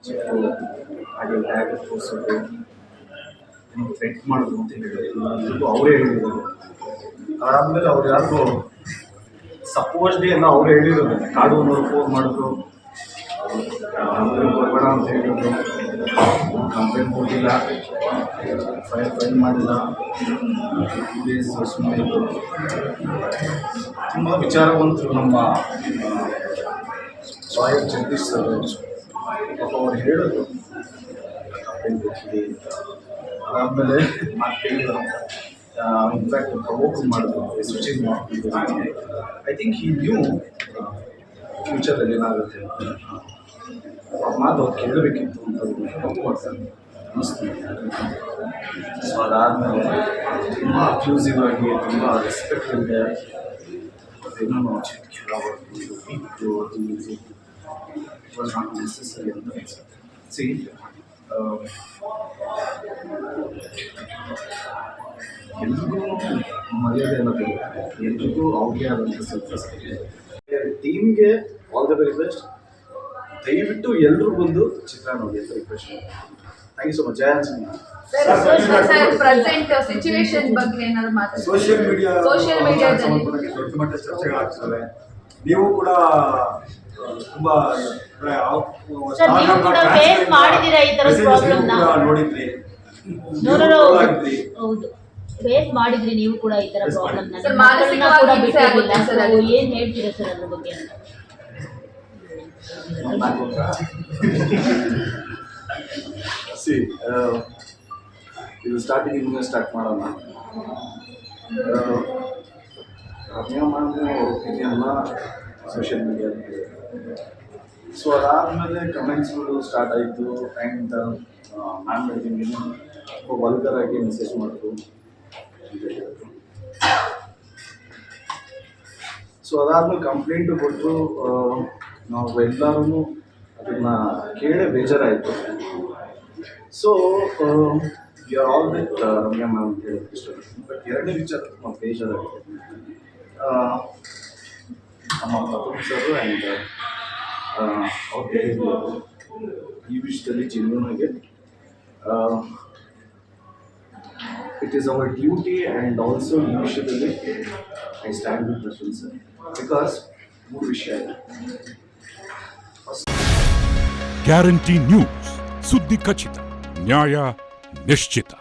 ಹಾಗೆ ಬ್ಯಾಗ್ ತೋರಿಸೋದು ಥ್ರೆಟ್ ಮಾಡೋದು ಅಂತ ಹೇಳಿದ್ರು ಅವರೇ ಹೇಳಿದರು ಅದಾದಮೇಲೆ ಅವ್ರು ಯಾರಿಗೂ ಸಪೋಸ್ಲಿ ಎಲ್ಲ ಅವರೇ ಹೇಳಿರೋದು ಕಾನೂನವ್ರು ಫೋನ್ ಮಾಡಿದ್ರು ಬರಬೇಡ ಅಂತ ಹೇಳಿದ್ರು ಕಂಪ್ಲೇಂಟ್ ಕೊಟ್ಟಿಲ್ಲ ಫೈಲ್ ಫೈಲ್ ಮಾಡಿಲ್ಲ ಟೂ ಡೇಸ್ ಸುಮ್ಮನೆ ತುಂಬ ವಿಚಾರವಂತರು ನಮ್ಮ ಸಾಯರ್ ಜಗದೀಶ್ ಸರ್ ಅವ್ರು ಹೇಳಿದ್ರು ಕಂಪ್ಲೇಂಟ್ ಕೊಟ್ಟಿದೆ ಅಂತ ಅದಾದಮೇಲೆ ಮಾತು ಕೇಳಿದ್ರು ಇನ್ಫ್ಯಾಕ್ಟ್ ಪ್ರವೋಕ್ ಮಾಡಿದ್ರು ಸ್ವಿಚಿಂಗ್ ಮಾಡ್ತಿದ್ದು ಐ ಥಿಂಕ್ ಈ ನ್ಯೂ ಫ್ಯೂಚರಲ್ಲಿ ಏನಾಗುತ್ತೆ ಅಂತ ಆ ಮಾತು ಅವ್ರು ಕೇಳಬೇಕಿತ್ತು ಅಂತ ತಪ್ಪು ಮಾಡ್ತಾರೆ ಅನ್ನಿಸ್ತು ಸೊ ಅದಾದಮೇಲೆ ತುಂಬ ಅಬ್ಯೂಸಿವ್ ಆಗಿ ತುಂಬ ರೆಸ್ಪೆಕ್ಟ್ ಇದೆ ಏನೋ ಚಿಕ್ಕ ಬಿಟ್ಟು ಅದು ಇದು not necessary on the See, ಎಲ್ರಿಗೂ ಮರ್ಯಾದೆ ಅನ್ನೋದು ಎಲ್ರಿಗೂ ಅವ್ರಿಗೆ ಆದಂಥ ಟೀಮ್ಗೆ ಆಲ್ ದ ವೆರಿ ಬೆಸ್ಟ್ ದಯವಿಟ್ಟು ಎಲ್ಲರೂ ಬಂದು ಚಿತ್ರ ನೋಡಿ ಅಂತ request thank you so much Jaya Singh sir present situation ಬಗ್ಗೆ ಏನಾದ್ರು ಮಾತಾಡ್ತೀರಾ ಸೋಷಿಯಲ್ ಮೀಡಿಯಾ ಸೋಷಿಯಲ್ ಮೀಡಿಯಾದಲ್ಲಿ ಸಂಬಂಧಪಟ್ಟ ದೊಡ್ಡ ಮಟ್ಟ ಚರ್ಚೆಗಳಾಗ್ತವೆ. ನೀವು ಕೂಡ ತುಂಬಾ ಸರ್, ನೀವು ಕೂಡ ಫೇಸ್ ಮಾಡಿದ್ದೀರಾ ಈ ತರ ಪ್ರಾಬ್ಲಮ್ನ? ನೋಡಿದ್ರಿ. ಹೌದು. ಫೇಸ್ ಮಾಡಿದ್ರಿ ನೀವು ಕೂಡ ಈ ತರ ಪ್ರಾಬ್ಲಮ್ ಮಾಡಿದ್ವಿ. ಸರ್, ಮಾನಸಿಕವಾಗಿ ಕೂಡ ಹಿಂಸೆ ಆಗುತ್ತೆ ಸರ್ ಅದು. ಏನ್ ಹೇಳ್ತೀರಾ ಸರ್ ಅದ್ರ ಬಗ್ಗೆ ಸಿ ಇದು ಸ್ಟಾರ್ಟಿಂಗ್ ಇಂದ ಸ್ಟಾರ್ಟ್ ಮಾಡೋಣ. ರಮ್ಯಾ ಮಾಡಿದ್ರೆ ಒಪಿನಿಯನ್ನ ಸೋಷಿಯಲ್ ಮೀಡಿಯಾ ಸೊ ಅದಾದಮೇಲೆ ಕಮೆಂಟ್ಸ್ಗಳು ಸ್ಟಾರ್ಟ್ ಆಯಿತು ಆ್ಯಂಡ್ ಮ್ಯಾಮ್ ಹೇಳಿದ್ದೀನಿ ತುಂಬ ವಲ್ಗರ್ ಆಗಿ ಮೆಸೇಜ್ ಮಾಡಿದ್ರು ಸೊ ಅದಾದಮೇಲೆ ಕಂಪ್ಲೇಂಟು ಕೊಟ್ಟರು ನಾವು ಎಲ್ಲರೂ ಅದನ್ನು ಕೇಳೇ ಬೇಜಾರಾಯಿತು. So you are all with Ramya ma'am ಅಂತ ಇಷ್ಟ ಬಟ್ ಎರಡನೇ ವಿಚಾರ ತುಂಬ ಬೇಜಾರಾಗಿದೆ ಆ, ನಮ್ಮ ಪ್ರಥಮ್ ಸರ್ ಆ್ಯಂಡ್ ಅವ್ರ ಬಿಹೇವಿಯರ್ ಈ ವಿಷಯದಲ್ಲಿ ಜೆನ್ಯೂನಾಗೆ it is our duty and also ಈ ವಿಷಯದಲ್ಲಿ I stand with Darshan sir because ಮೂರು ವಿಷಯ ಇದೆ ಗ್ಯಾರಂಟಿ ನ್ಯೂಸ್ ಸುದ್ದಿ ಖಚಿತ ನ್ಯಾಯ ನಿಶ್ಚಿತ